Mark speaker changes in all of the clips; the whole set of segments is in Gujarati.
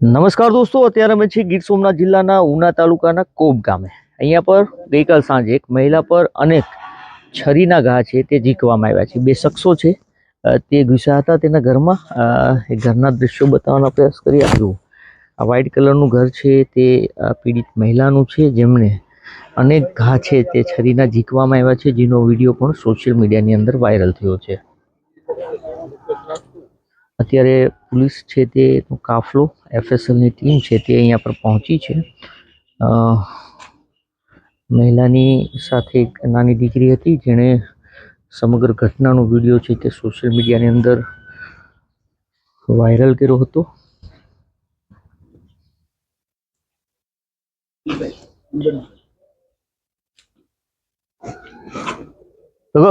Speaker 1: નમસ્કાર દોસ્તો, અત્યારે અમે છીએ ગીર સોમનાથ જિલ્લાના ઉના તાલુકાના કોબ ગામે. અહીંયા પર ગઈકાલ સાંજે એક મહિલા પર અનેક છરીના ઘા છે તે ઝીંકવામાં આવ્યા છે. બે શખ્સો છે તે ઘૂસ્યા હતા તેના ઘરમાં. એ ઘરના દ્રશ્યો બતાવવાનો પ્રયાસ કરી આપ્યું આ વ્હાઇટ કલરનું ઘર છે તે પીડિત મહિલાનું છે જેમણે અનેક ઘા છે તે છરીના ઝીંકવામાં આવ્યા છે, જેનો વીડિયો પણ સોશિયલ મીડિયાની અંદર વાયરલ થયો છે. અત્યારે પોલીસ છે તે કાફલો એફએસએલની ટીમ છે તે અહીંયા પર પહોંચી છે. મહિલાની સાથે એક નાની દીકરી હતી જેણે સમગ્ર ઘટનાનો વીડિયો છે તે સોશિયલ મીડિયાની અંદર વાયરલ કર્યો હતો. ભગો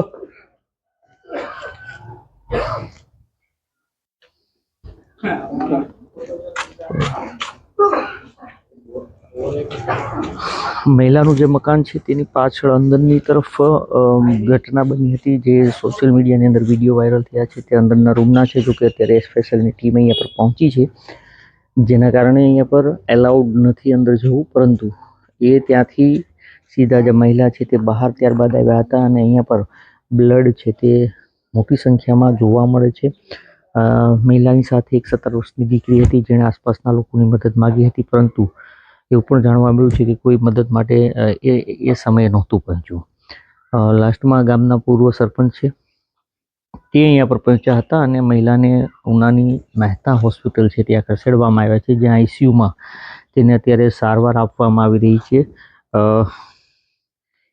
Speaker 1: મહિલાનું જે મકાન છે તેની પાછળ અંદરની તરફ ઘટના બની હતી જે સોશિયલ મીડિયાની અંદર વીડિયો વાયરલ થયા છે. તે અંદરના રૂમના છે જો કે અત્યારે સ્પેશિયલની ટીમ અહીંયા પર પહોંચી છે. જેના કારણે અહીંયા પર એલાઉડ નથી અંદર જવું, પરંતુ એ ત્યાંથી સીધા જે મહિલા છે તે બહાર ત્યારબાદ આવ્યા હતા અને અહીંયા પર બ્લડ છે તે મોટી સંખ્યામાં જોવા મળે છે. મહિલાની સાથે એક સત્તર વર્ષની દીકરી હતી જેણે આસપાસના લોકોની મદદ માગી હતી, પરંતુ એવું પણ જાણવા મળ્યું છે કે કોઈ મદદ માટે એ એ સમયે નહોતું પહોંચ્યું. લાસ્ટમાં ગામના પૂર્વ સરપંચ છે. તે અહીંયા પર પહોંચ્યા હતા અને મહિલાને ઉનાની મહેતા હોસ્પિટલ છે ત્યાં ખસેડવામાં આવ્યા છે, જ્યાં આઈસીયુમાં તેને અત્યારે સારવાર આપવામાં આવી રહી છે.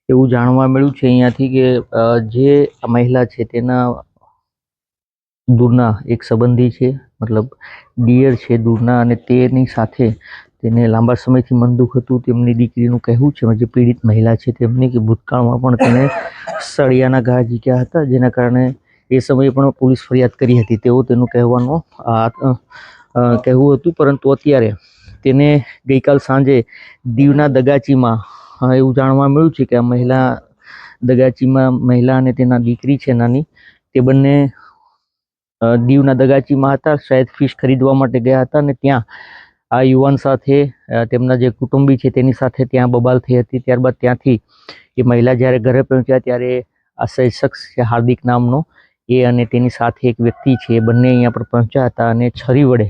Speaker 1: એવું જાણવા મળ્યું છે અહીંયાથી કે જે મહિલા છે તેના દૂરના એક સંબંધી છે, મતલબ ડિયર છે દૂરના અને તેની સાથે તેને લાંબા સમયથી મન દુઃખ હતું. તેમની દીકરીનું કહેવું છે જે પીડિત મહિલા છે તેમની, કે ભૂતકાળમાં પણ તેને સળિયાના ઘા ઝીક્યા હતા, જેના કારણે એ સમયે પણ પોલીસ ફરિયાદ કરી હતી. તેઓ તેનું કહેવાનું કહેવું હતું, પરંતુ અત્યારે તેને ગઈકાલ સાંજે દીવના દગાચીમાં એવું જાણવા મળ્યું છે કે આ મહિલા દગાચીમાં મહિલા અને તેના દીકરી છે, નાની, તે બંને દીવના દગાચીમાં હતા, શાયદ ફિશ ખરીદવા માટે ગયા હતા અને ત્યાં આ યુવાન સાથે તેમના જે કુટુંબી છે તેની સાથે ત્યાં બબાલ થઈ હતી. ત્યારબાદ ત્યાંથી એ મહિલા જ્યારે ઘરે પહોંચ્યા ત્યારે આ શખ્સ છે, હાર્દિક નામનો, એ અને તેની સાથે એક વ્યક્તિ છે, એ બંને અહીંયા પર પહોંચ્યા હતા અને છરી વડે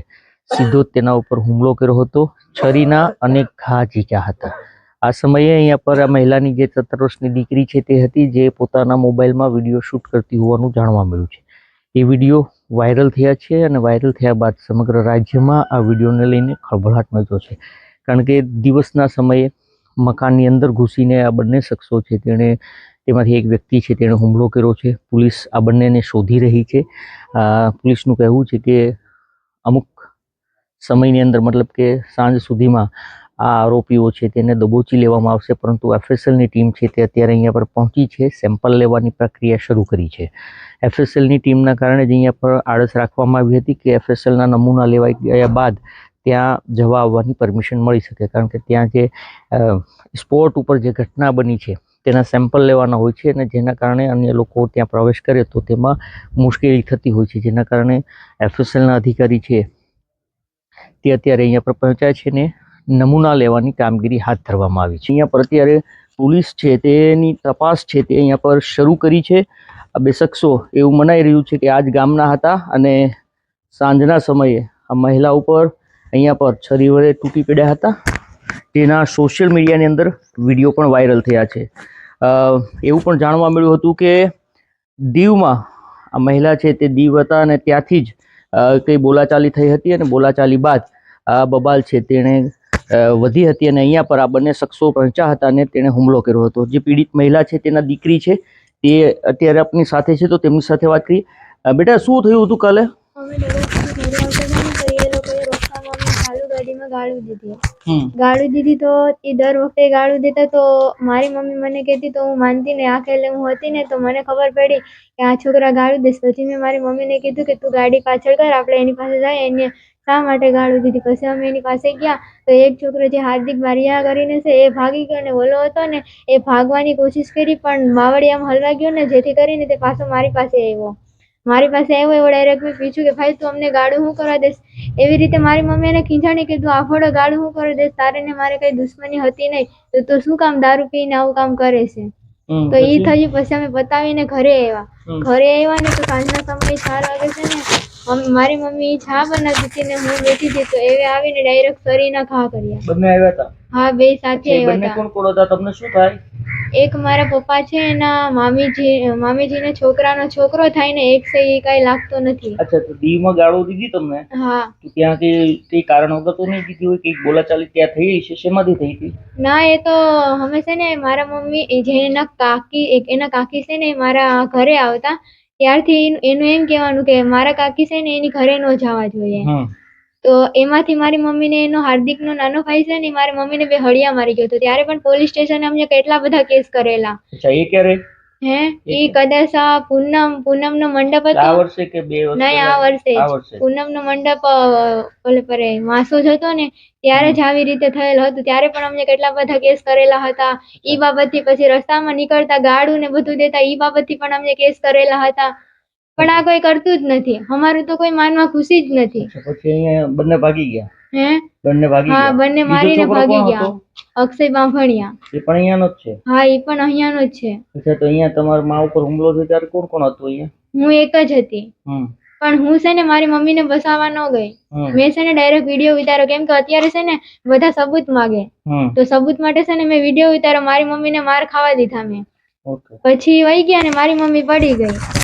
Speaker 1: સીધો જ તેના ઉપર હુમલો કર્યો હતો. છરીના અનેક ઘા ઝીક્યા હતા. આ સમયે અહીંયા પર આ મહિલાની જે સત્તર વર્ષની દીકરી છે તે હતી, જે પોતાના મોબાઈલમાં વીડિયો શૂટ કરતી હોવાનું જાણવા મળ્યું છે. એ વીડિયો વાયરલ થયા છે અને વાયરલ થયા બાદ સમગ્ર રાજ્યમાં આ વિડીયોને લઈને ખળભળાટ મચ્યો છે. કારણ કે દિવસના સમયે મકાનની અંદર ઘૂસીને આ બંને શખ્સો છે, તેણે તેમાંથી એક વ્યક્તિ છે, તેણે હુમલો કર્યો છે. પોલીસ આ બંનેને શોધી રહી છે. પોલીસનું કહેવું છે કે અમુક સમયની અંદર, મતલબ કે સાંજ સુધીમાં આ આરોપીઓ છે તેને દબોચી લેવામાં આવશે, પરંતુ એફએસએલની ટીમ છે તે અત્યારે અહીંયા પર પહોંચી છે, સેમ્પલ લેવાની પ્રક્રિયા શરૂ કરી છે. એફએસએલની ટીમના કારણે જ અહીંયા પર આળસ રાખવામાં આવી હતી કે એફએસએલના નમૂના લેવાઈ ગયા બાદ ત્યાં જવા આવવાની પરમિશન મળી શકે, કારણ કે ત્યાં જે સ્પોટ ઉપર જે ઘટના બની છે તેના સેમ્પલ લેવાના હોય છે અને જેના કારણે અન્ય લોકો ત્યાં પ્રવેશ કરે તો તેમાં મુશ્કેલી થતી હોય છે, જેના કારણે એફએસએલના અધિકારી છે તે અત્યારે અહીંયા પર પહોંચ્યા છે ને નમૂના લેવાની કામગીરી હાથ ધરવામાં આવી છે. અહીંયા પર અત્યારે પોલીસ છે તેની તપાસ છે તે અહીંયા પર શરૂ કરી છે. આ બે શખ્સો એવું મનાઈ રહ્યું છે કે આજ ગામના હતા અને સાંજના સમયે આ મહિલા ઉપર અહીંયા પર છરી વડે તૂટી પડ્યા હતા. તેના સોશિયલ મીડિયાની અંદર વીડિયો પણ વાયરલ થયા છે. એવું પણ જાણવા મળ્યું હતું કે દીવમાં આ મહિલા છે તે દીવ હતા અને ત્યાંથી જ કંઈ બોલાચાલી થઈ હતી અને બોલાચાલી બાદ આ બબાલ છે તેણે વધી હતી અને અહીંયા પર આ બંને શખ્સો પહોંચ્યા હતા અને તેણે હુમલો કર્યો હતો. જે પીડિત મહિલા છે, તેના દીકરી છે, તે અત્યારે આપની સાથે છે, તો તેમની સાથે વાત કરી બેટા, શું થયું હતું કાલે?
Speaker 2: ગાળું દીધી. ગાળું દીધી તો એ દર વખતે ગાળું દેતા તો મારી મમ્મી મને કહેતી તો હું માનતી ને આ ખેલે હું હતી ને તો મને ખબર પડી કે આ છોકરા ગાળું દેશે. પછી મેં મારી મમ્મીને કીધું કે તું ગાડી પાછળ કર આપણે એની પાસે જાય એને શા માટે ગાળું દીધી? પછી અમે એની પાસે ગયા તો એક છોકરો જે હાર્દિક બારિયા કરીને છે એ ભાગી ગયો ને ઓલો હતો ને એ ભાગવાની કોશિશ કરી પણ માવડી આમ હલવા ગયો ને જેથી કરીને તે પાછો મારી પાસે આવ્યો. મારી પાસે આવ્યો એવો ડાયરેક્ટ મેં પૂછ્યું કે ભાઈ તું અમને ગાળું શું કરવા દેશ? એવી રીતે મારી મમ્મી એને ખીંચાણી કીધું આફોડો ગાળું હું કરી? દઈશ તારે ને મારે કઈ દુશ્મની હતી નહીં. તો તું શું કામ દારૂ પીને આવું કામ કરે છે? તો
Speaker 1: એ?
Speaker 2: થયું પછી અમે પતાવીને ઘરે આવ્યા. ઘરે આવ્યા ને તો સાંજના સમયે ચાર વાગે છે ને મારી મમ્મી ચા બનાવતી હતી ને હું બેઠી હતી તો એવે આવીને ડાયરેક્ટ શરીરના ઘા કર્યા.
Speaker 1: બંને આવ્યા હતા
Speaker 2: હા બે સાથે આવ્યા હતા
Speaker 1: કોણ કોણ હતા? તમને શું થાય?
Speaker 2: એક મારા પપ્પા છે એના મામીજી મામીજીને છોકરાનો છોકરો થાય ને એક સે એ કઈ લાગતો નથી.
Speaker 1: અચ્છા તો દીવમાં ગાળો દીધી તમને?
Speaker 2: હા.
Speaker 1: તો ત્યાંથી તે કારણ વગર તો નહીં દીધી હોય કંઈક બોલાચાલી ત્યાં થઈ હશે શેમાંથી થઈ હતી?
Speaker 2: ના એ તો અમે છે ને મારા મમ્મી જે એના કાકી એના કાકી છે ને મારા ઘરે આવતા. ત્યારથી એનું- એમ કહેવાનું કે મારા કાકી છે ને એની ઘરે ન જવા જોઈએ. તો એમાંથી મારી મમ્મીને એનો હાર્દિકનો નાનો ભાઈ છે ને ઈ મારી મમ્મીને બે હળિયા મારી ગયો હતો. ત્યારે પણ પોલીસ સ્ટેશને અમને કેટલા બધા કેસ કરેલા.
Speaker 1: અચ્છા એ ક્યારે?
Speaker 2: હે? ઈ કદાચ આ પૂનમ પૂનમનો મંડપ
Speaker 1: આ
Speaker 2: હતો
Speaker 1: વર્ષે કે બે વર્ષ
Speaker 2: નહીં આ વર્ષે પૂનમ
Speaker 1: નો
Speaker 2: પૂનમનો મંડપ ઓલે પરે માસો જ હતો ને ત્યારે જ આવી રીતે થયેલ હતું. ત્યારે પણ અમને કેટલા બધા કેસ કરેલા હતા. ઈ બાબતથી પછી રસ્તામાં નીકળતા ગાડું ને બધું દેતા એ બાબતથી પણ અમને કેસ કરેલા હતા. પણ આ કોઈ કરતું જ નથી. અમારું તો કોઈ માનમાં ખુશી જ નથી.
Speaker 1: પછી અહીંયા બંને ભાગી ગયા?
Speaker 2: હે?
Speaker 1: બંને ભાગી
Speaker 2: હા બંને મારીને ભાગી ગયા. અક્ષય બાંભણિયા.
Speaker 1: એ પણ અહીંયાનો જ છે?
Speaker 2: હા એ પણ અહીંયાનો જ છે.
Speaker 1: અચ્છા તો અહીંયા તમારા માં ઉપર હુમલો થયો ત્યારે કોણ કોણ હતું અહીંયા?
Speaker 2: હું એક જ હતી. પણ હું છે ને મારી મમ્મીને બસાવવા ન ગઈ. મેં છે ને ડાયરેક્ટ વીડિયો ઉતાર્યો. કેમ કે અત્યારે છે ને બધા સબૂત માગે. તો સબૂત માટે છે ને મેં વીડિયો ઉતાર્યો. મારી મમ્મીને માર ખાવા દીધા મેં. પછી વહી ગયા ને મારી મમ્મી પડી ગઈ.